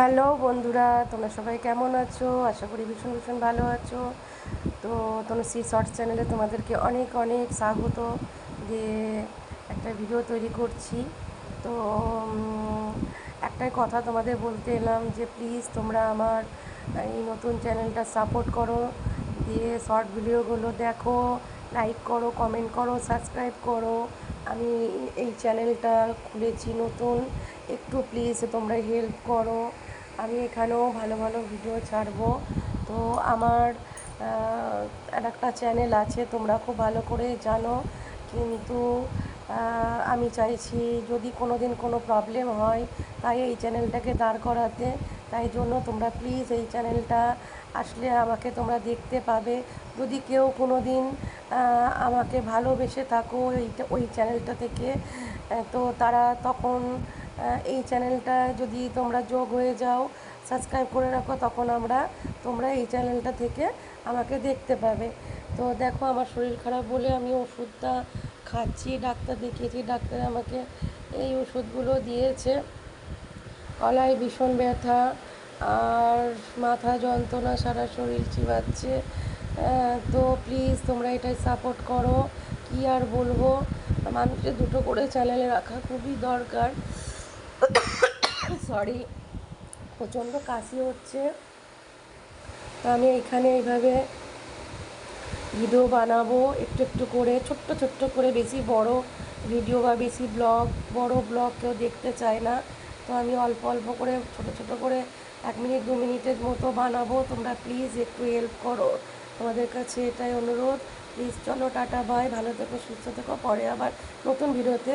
Hello বন্ধুরা, তোমরা সবাই কেমন আছো? আশা করি ভীষণ ভীষণ ভালো আছো। তো তনুশ্রী শর্টস চ্যানেলে তোমাদেরকে অনেক অনেক স্বাগত। দিয়ে একটা ভিডিও তৈরি করছি। তো একটাই কথা তোমাদের বলতে এলাম যে প্লিজ তোমরা আমার এই নতুন চ্যানেলটা সাপোর্ট করো। দিয়ে শর্ট ভিডিওগুলো দেখো লাইক করো কমেন্ট করো সাবস্ক্রাইব করো। আমি এই চ্যানেলটা খুলেছি নতুন। একটু প্লিজ তোমরা হেল্প করো। আমি এখানেও ভালো ভালো ভিডিও ছাড়বো। তো আমার আর একটা চ্যানেল আছে, তোমরা খুব ভালো করে জানো। কিন্তু আমি চাইছি যদি কোনো দিন কোনো প্রবলেম হয়, তাই এই চ্যানেলটাকে দাঁড় করাতে। তাই জন্য তোমরা প্লিজ এই চ্যানেলটা আসলে আমাকে তোমরা দেখতে পাবে। যদি কেউ কোনো দিন আমাকে ভালোবেসে থাকো এইটা ওই চ্যানেলটা থেকে তো তারা তখন এই চ্যানেলটা যদি তোমরা যোগ হয়ে যাও সাবস্ক্রাইব করে রাখো, তখন আমরা, তোমরা এই চ্যানেলটা থেকে আমাকে দেখতে পাবে। তো দেখো, আমার শরীর খারাপ বলে আমি ওষুধটা খাচ্ছি, ডাক্তার দেখিয়েছি, ডাক্তার আমাকে এই ওষুধগুলো দিয়েছে। গলায় ভীষণ ব্যথা, আর মাথা যন্ত্রণা, সারা শরীর চিবাচ্ছে। তো প্লিজ তোমরা এটাই সাপোর্ট করো। কি আর বলব? মানুষের দুটো করে চ্যানেলে রাখা খুবই দরকার। সরি প্রচণ্ড কাশি হচ্ছে। তো আমি এখানে এইভাবে ভিডিও বানাবো, একটু একটু করে, ছোট্ট ছোট্ট করে, বেশি বড় ভিডিও বা বেশি ব্লগ, বড় ব্লগ কেউ দেখতে চায় না। তো আমি অল্প অল্প করে, ছোট ছোট করে এক মিনিট, দু মিনিটের মতো বানাবো। তোমরা প্লিজ একটু হেল্প করো। তোমাদের কাছে এটাই অনুরোধ। প্লিজ চলো, টাটা বাই ভালো থেকো, সুস্থ থেকো। পরে আবার নতুন ভিডিওতে